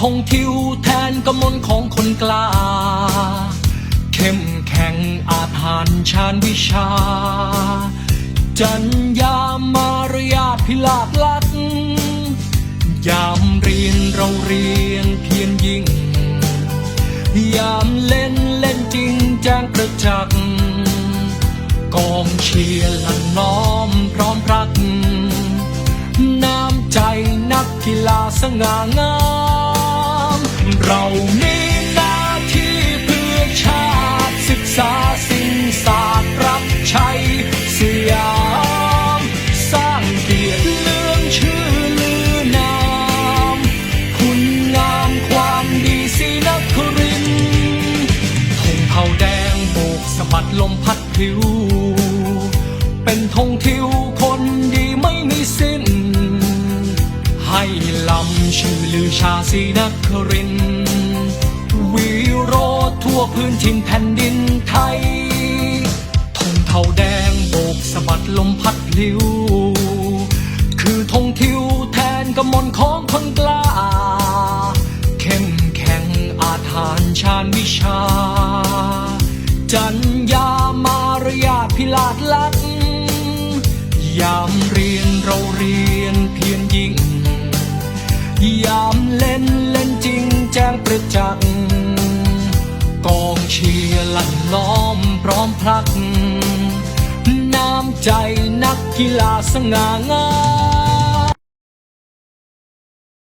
ธงทิวแทนกมลของคนกล้า เข้มแข็งอาถรรชาญวิชา จัญญามารยาทพิลาดลัดยามเรียนเราเรียนเพียรยิ่ง ยามเล่นเล่นจริงแจ้งประจักษ์กองเชียร์ลันล้อมพร้อมพรัก น้ำใจนักกีฬาสง่างาม เรามีหน้าที่เพื่อชาติศึกษาสิ่งศาสตร์รับใช้สยาม สร้างเกียรติเลื่องชื่อลือนาม คุณงามความดีสีนครินทร์ธงเผาแดงโบกสะบัดลมพัดพลิ้วเป็นธงทิวคน ชื่อลือชาสีนครินวีโรทั่วพื้นถิ่นแผ่นดินไทยธงเทาแดงโบกสะบัดลมพัดลิ้ว คือธงทิวแทนกำมลของคนกล้า เข้มแข็งอาถรรพ์ชาญวิชา จัญญามารยาพิลาดลัด เชียร์ลั่นล้อมพร้อมพลัก น้ำใจนักกีฬาสง่างาม